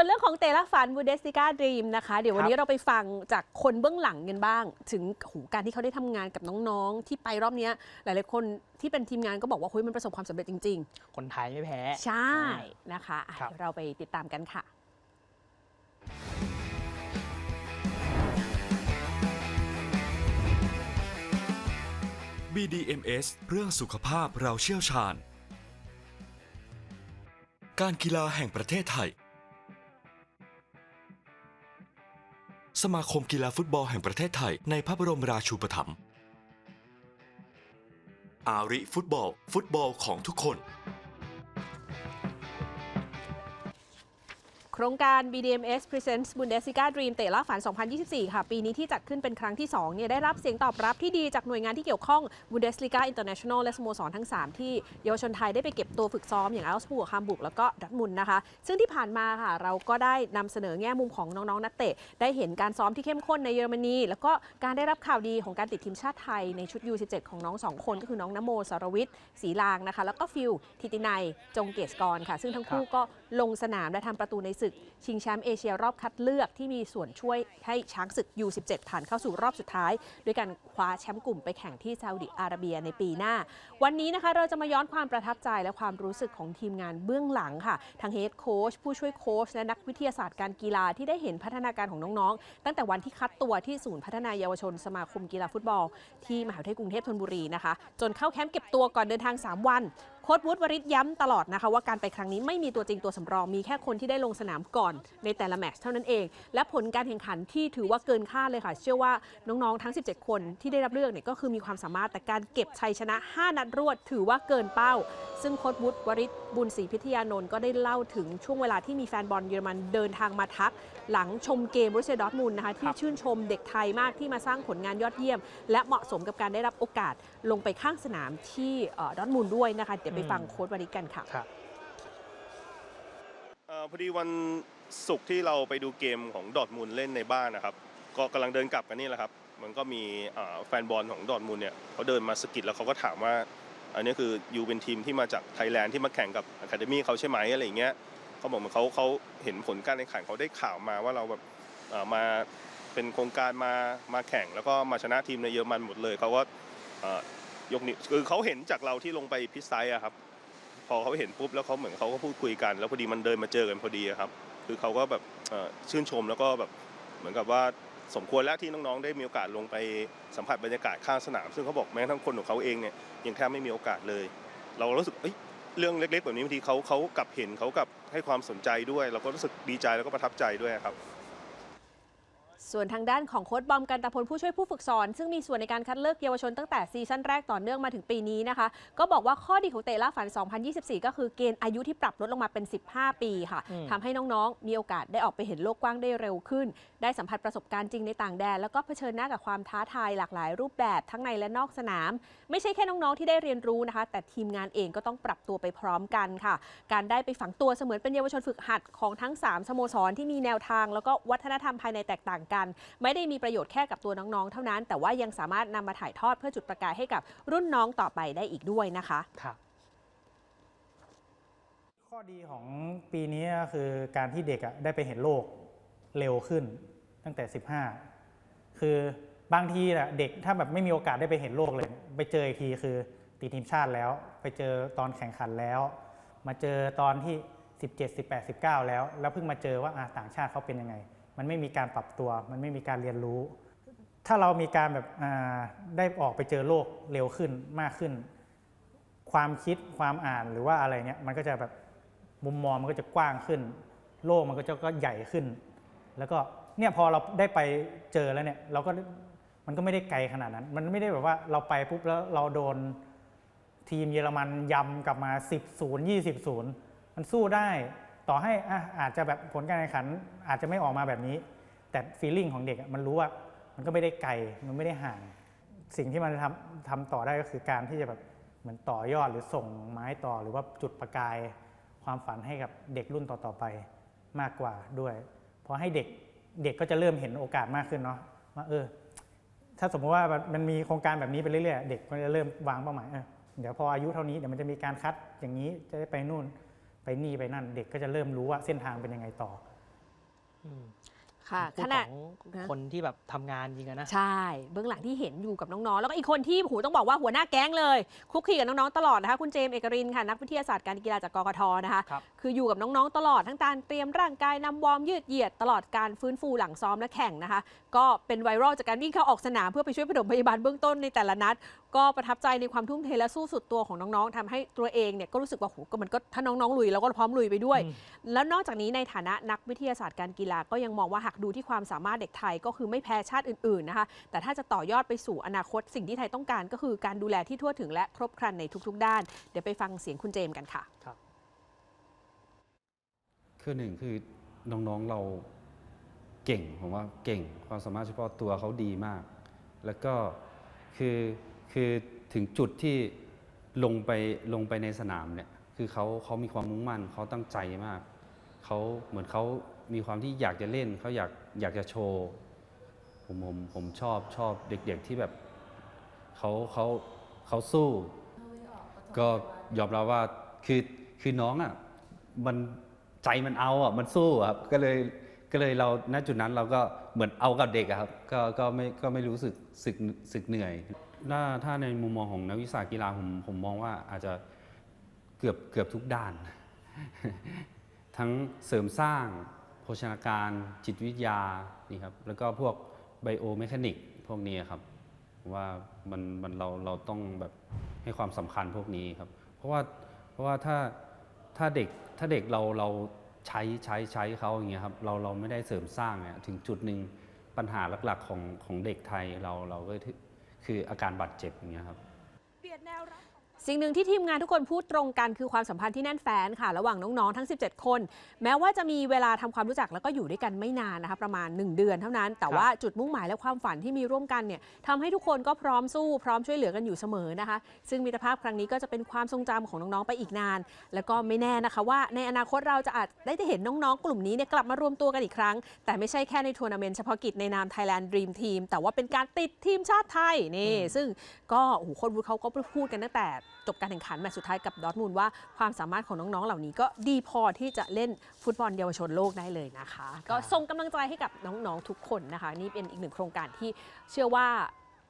วนเรื่องของเตละฝันบูเดสติก้าดรีมนะคะ เดี๋ยววันนี้ครับเราไปฟังจากคนเบื้องหลังกันบ้าง ถึงโหการที่เขาได้ทำงานกับน้องๆ ที่ไปรอบเนี้ยหลายๆคนที่เป็นทีมงานก็บอกว่าเฮ้ยมันประสบความสำเร็จจริงคนไทยไม่แพ้ๆใช่นะคะอะครับเดี๋ยวเราไปติดตามกันค่ะ BDMS เรื่องสุขภาพเราเชี่ยวชาญการกีฬาแห่งประเทศไทย สมาคมกีฬาฟุตบอลแห่งประเทศไทยในพระบรมราชูปถัมภ์อาริฟุตบอล ฟุตบอลของทุกคน ครงการ BDMS Presents Bundesliga Dream เตะล่าฝัน 2024 ค่ะ ปีนี้ที่จัดขึ้นเป็นครั้งที่ 2 เนี่ย ได้รับเสียงตอบรับที่ดีจากหน่วยงานที่เกี่ยวข้อง Bundesliga International และสโมสรทั้ง 3 ที่เยาวชนไทยได้ไปเก็บตัวฝึกซ้อมอย่างอัลสบูร์คามบุก แล้วก็ดัตมุนนะคะ ซึ่งที่ผ่านมาค่ะ เราก็ได้นำเสนอแง่มุมของน้อง ๆ นักเตะ ได้เห็นการซ้อมที่เข้มข้นในเยอรมนี แล้วก็การได้รับข่าวดีของการติดทีมชาติไทยในชุด U17 ของน้องสองคนก็คือน้องนโมสรวิทย์ศรีลางนะคะ แล้วก็ฟิลทิตินัยจงเกษกรค่ะ ซึ่งทั้งคู่ก็ลงสนามและทำประตูในศึกชิงแชมป์เอเชียรอบคัดเลือกที่มีส่วนช่วยให้ช้างศึก U17 ผ่านเข้าสู่รอบสุดท้าย ด้วยการคว้าแชมป์กลุ่มไปแข่งที่ซาอุดิอาระเบียในปีหน้า วันนี้นะคะเราจะมาย้อนความประทับใจและความรู้สึกของทีมงานเบื้องหลังค่ะทั้งเฮดโค้ชผู้ช่วยโค้ชและนักวิทยาศาสตร์การกีฬาที่ได้เห็นพัฒนาการของน้องๆ ตั้งแต่วันที่คัดตัวที่ศูนย์พัฒนาเยาวชนสมาคมกีฬาฟุตบอล ที่มหาวิทยาลัยกรุงเทพธนบุรีนะคะ จนเข้าแคมป์เก็บตัวก่อนเดินทาง 3 วัน ค้ชวุฒิวริศย้ำตลอดนะคะว่าการไปครั้งนี้ไม่มีตัวจริงตัวสำรอง มีแค่คนที่ได้ลงสนามก่อนในแต่ละแมตช์เท่านั้นเอง และผลการแข่งขันที่ถือว่าเกินคาดเลยค่ะ เชื่อว่าน้องๆทั้ง 17 คนที่ได้รับเลือกเนี่ยก็คือมีความสามารถแต่การเก็บชัยชนะ 5 นัดรวด ถือว่าเกินเป้า ซึ่งโค้ชวุฒิวริศบุญศรีพิทยานนท์ก็ได้เล่าถึงช่วงเวลาที่มีแฟนบอลเยอรมันเดินทางมาทัก หลังชมเกมบรูเซดอร์มุนด์นะคะที่ชื่นชมเด็กไทยมากที่มาสร้างผลงานยอดเยี่ยม และเหมาะสมกับการได้รับโอกาสลงไปข้างสนามที่ดอร์มุนด์ด้วยนะคะเดี๋ยวไปฟังโค้ชวริศกันค่ะครับเอ่อพอดีวันศุกร์ที่เราไปดูเกมของดอร์ทมุนด์เล่นในบ้านนะครับ ก็กำลังเดินกลับกันนี่แหละครับ มันก็มีเอ่อแฟนบอลของดอร์ทมุนด์เนี่ยเขาเดินมาสะกิดแล้วเขาก็ถามว่า อันนี้คือยูเป็นทีมที่มาจากไทยแลนด์ที่มาแข่งกับอะคาเดมี่เขาใช่ไหมอะไรอย่างเงี้ยเขาบอกเหมือนเขาเขาเห็นผลการแข่งขันเขาได้ข่าวมาว่าเราแบบเอ่อมาเป็นโครงการมามาแข่งแล้วก็มาชนะทีมในเยอรมันหมดเลยเขาก็เอ่อ ยกนิ้วคือเขาเห็นจากเราที่ลงไปพิซไซอะครับ พอเขาเห็นปุ๊บแล้วเขาเหมือนเขาก็พูดคุยกัน แล้วพอดีมันเดินมาเจอกันพอดีอะครับ คือเขาก็แบบชื่นชมแล้วก็แบบเหมือนกับว่าสมควรแล้วที่น้องๆได้มีโอกาสลงไปสัมผัสบรรยากาศข้างสนาม ซึ่งเขาบอกแม้ทั่งคนของเขาเองเนี่ยยังแทบไม่มีโอกาสเลย เรารู้สึกเอ้ยเรื่องเล็ก ๆ แบบนี้บางทีเขาเขากลับเห็นเขากลับให้ความสนใจด้วย เราก็รู้สึกดีใจแล้วก็ประทับใจด้วยครับ ส่วนทางด้านของโค้ชบอมกันตะพลผู้ช่วยผู้ฝึกสอน ซึ่งมีส่วนในการคัดเลือกเยาวชนตั้งแต่ซีซั่นแรกต่อเนื่องมาถึงปีนี้นะคะ ก็บอกว่าข้อดีของเตะล่าฝัน 2024 ก็คือเกณฑ์อายุที่ปรับลดลงมาเป็น 15 ปีค่ะอืมทำให้น้องๆ มีโอกาสได้ออกไปเห็นโลกกว้างได้เร็วขึ้น ได้สัมผัสประสบการณ์จริงในต่างแดน แล้วก็เผชิญหน้ากับความท้าทายหลากหลายรูปแบบทั้งในและนอกสนาม ไม่ใช่แค่น้องๆที่ได้เรียนรู้นะคะ แต่ทีมงานเองก็ต้องปรับตัวไปพร้อมกันค่ะ การได้ไปฝังตัวเสมือนเป็นเยาวชนฝึกหัดของทั้ง 3 สโมสรที่มีแนวทาง แล้วก็วัฒนธรรมภายในแตกต่างกันไม่ได้มีประโยชน์แค่กับตัวน้องๆ เท่านั้น แต่ว่ายังสามารถนำมาถ่ายทอดเพื่อจุดประกายให้กับรุ่นน้องต่อไปได้อีกด้วยนะคะครับข้อดีของปีนี้ก็คือการที่เด็กอะได้ไปเห็นโลกเร็วขึ้นตั้งแต่ 15 คือบางทีน่ะเด็กถ้าแบบไม่มีโอกาสได้ไปเห็นโลกเลย ไปเจออีกทีคือตีทีมชาติแล้ว ไปเจอตอนแข่งขันแล้ว มาเจอตอนที่ 17 18 19 แล้ว แล้วเพิ่งมาเจอว่าอะต่างชาติเขาเป็นยังไง มันไม่มีการปรับตัว มันไม่มีการเรียนรู้ ถ้าเรามีการแบบได้ออกไปเจอโลกเร็วขึ้นมากขึ้น ความคิดความอ่านหรือว่าอะไรเนี้ยมันก็จะแบบมุมมองมันก็จะกว้างขึ้น โลกมันก็จะก็ใหญ่ขึ้น แล้วก็เนี่ยพอเราได้ไปเจอแล้วเนี่ยเราก็มันก็ไม่ได้ไกลขนาดนั้น มันไม่ได้แบบว่าเราไปปุ๊บแล้วเราโดนทีมเยอรมันยำกลับมา 10 0 20 0 มันสู้ได้ ต่อให้อะอาจจะแบบผลการแข่งขันอาจจะไม่ออกมาแบบนี้ แต่ฟีลลิ่งของเด็กมันรู้ว่ามันก็ไม่ได้ไกลมันไม่ได้ห่าง สิ่งที่มันทำทำต่อได้ก็คือการที่จะแบบเหมือนต่อยอดหรือส่งไม้ต่อหรือว่าจุดประกายความฝันให้กับเด็กรุ่นต่อๆไปมากกว่าด้วย เพราะให้เด็กเด็กก็จะเริ่มเห็นโอกาสมากขึ้นเนาะว่าเออ ถ้าสมมติว่ามันมีโครงการแบบนี้ไปเรื่อยๆ เด็กก็จะเริ่มวางเป้าหมายเออเดี๋ยวพออายุเท่านี้เดี๋ยวมันจะมีการคัดอย่างนี้จะได้ไปนู่น นี่ไปนั่น เด็กก็จะเริ่มรู้ว่าเส้นทางเป็นยังไงต่ออืมค่ะพูขดณะของนะคนที่แบบทำงานจริงอะนะ ใช่ เบื้องหลังที่เห็นอยู่กับน้องๆ แล้วก็อีกคนที่หูต้องบอกว่าหัวหน้าแก๊งเลยคลุกคลีกับน้องๆตลอดนะคะคุณเจมส์เอกรินทร์ค่ะนักวิทยาศาสตร์การกีฬาจากกกทนะคะครับคืออยู่กับน้องๆตลอดทั้งการเตรียมร่างกายนำวอร์มยืดเหยียดตลอดการฟื้นฟูหลังซ้อมและแข่งนะคะ ก็เป็นไวรัลจากการวิ่งเข้าออกสนามเพื่อไปช่วยปฐมพยาบาลเบื้องต้นในแต่ละนัด ก็ประทับใจในความทุ่มเทและสู้สุดตัวของน้องๆทำให้ตัวเองเนี่ยก็รู้สึกว่าโหก็มันก็ถ้าน้องๆลุยเราก็พร้อมลุยไปด้วยอืมแล้วนอกจากนี้ในฐานะนักวิทยาศาสตร์การกีฬาก็ยังมองว่าหากดูที่ความสามารถเด็กไทยก็คือไม่แพ้ชาติอื่นๆนะคะแต่ถ้าจะต่อยอดไปสู่อนาคตสิ่งที่ไทยต้องการก็คือการดูแลที่ทั่วถึงและครบครันในทุกๆ ด้าน เดี๋ยวไปฟังเสียงคุณเจมส์กันค่ะคือหนึ่งคือน้องๆเรา เก่งผมว่าเก่งความสามารถเฉพาะตัวเขาดีมาก แล้วก็คือคือถึงจุดที่ลงไปลงไปในสนามเนี่ยคือเขาเขามีความมุ่งมั่นเขาตั้งใจมากเขาเหมือนเขามีความที่อยากจะเล่นเขาอยากอยากจะโชว์ผมผมผมชอบชอบเด็กๆที่แบบเขาเขาเขาสู้ ก็ยอมรับว่าคือคือน้องอะมันใจมันเอาอะมันสู้อะครับก็เลย ก็เลยเราณจุดนั้นเราก็เหมือนเอากับเด็กอะครับก็ก็ไม่ก็ไม่รู้สึกสึกสึกเหนื่อยถ้าถ้าในมุมมองของนักวิชากีฬาผมผมมองว่าอาจจะเกือบเกือบทุกด้าน ทั้งเสริมสร้างโภชนาการจิตวิทยานี่ครับแล้วก็พวกไบโอเมคานิกพวกนี้ครับว่ามันมันเราเราต้องแบบให้ความสำคัญพวกนี้ครับ เพราะว่าเพราะว่าถ้าถ้าเด็กถ้าเด็กเราเรา ใช้ใช้ใช้เขาอย่างเงี้ยครับเราเราไม่ได้เสริมสร้างเนี่ยถึงจุดหนึ่งปัญหาหลักๆของของเด็กไทยเราเราก็คือคืออาการบาดเจ็บอย่างเงี้ยครับ สิ่งหนึ่งที่ทีมงานทุกคนพูดตรงกันคือความสัมพันธ์ที่แน่นแฟนค่ะ ระหว่างน้องๆทั้ง 17 คน แม้ว่าจะมีเวลาทำความรู้จักแล้วก็อยู่ด้วยกันไม่นานนะคะประมาณ 1 เดือนเท่านั้น แต่ว่าจุดมุ่งหมายและความฝันที่มีร่วมกันเนี่ยทำให้ทุกคนก็พร้อมสู้พร้อมช่วยเหลือกันอยู่เสมอนะคะ ซึ่งมิตรภาพครั้งนี้ก็จะเป็นความทรงจำของน้องๆไปอีกนาน แล้วก็ไม่แน่นะคะว่าในอนาคตเราจะอาจได้เห็นน้องๆ กลุ่มนี้เนี่ยกลับมารวมตัวกันอีกครั้ง แต่ไม่ใช่แค่ในทัวร์นาเมนต์เฉพาะกิจในนาม Thailand Dream Team แต่ว่าเป็นการติดทีมชาติไทยนี่ซึ่งก็โอ้โหคนวูดเขาก็พูดกันตั้งแต่ จบการแข่งขันแมตช์สุดท้ายกับดอร์ทมูลว่าความสามารถของน้องๆ เหล่านี้ก็ดีพอที่จะเล่นฟุตบอลเยาวชนโลกได้เลยนะคะ ก็ส่งกำลังใจให้กับน้องๆทุกคนนะคะ นี่เป็นอีกหนึ่งโครงการที่เชื่อว่า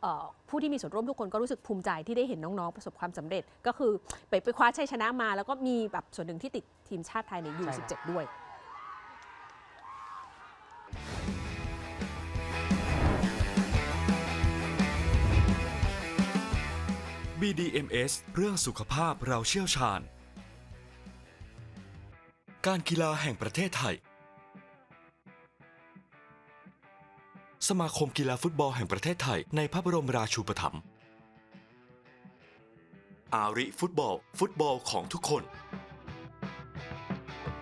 เอ่อผู้ที่มีส่วนร่วมทุกคนก็รู้สึกภูมิใจที่ได้เห็นน้อง ๆ ประสบความสำเร็จ ก็คือไปไปคว้าชัยชนะมา แล้วก็มีแบบส่วนหนึ่งที่ติดทีมชาติไทยในยูใช่ครับ17ด้วย BDMS เรื่องสุขภาพเราเชี่ยวชาญ การกีฬาแห่งประเทศไทย สมาคมกีฬาฟุตบอลแห่งประเทศไทย ในพระบรมราชูปถัมภ์อาริฟุตบอล ฟุตบอลของทุกคน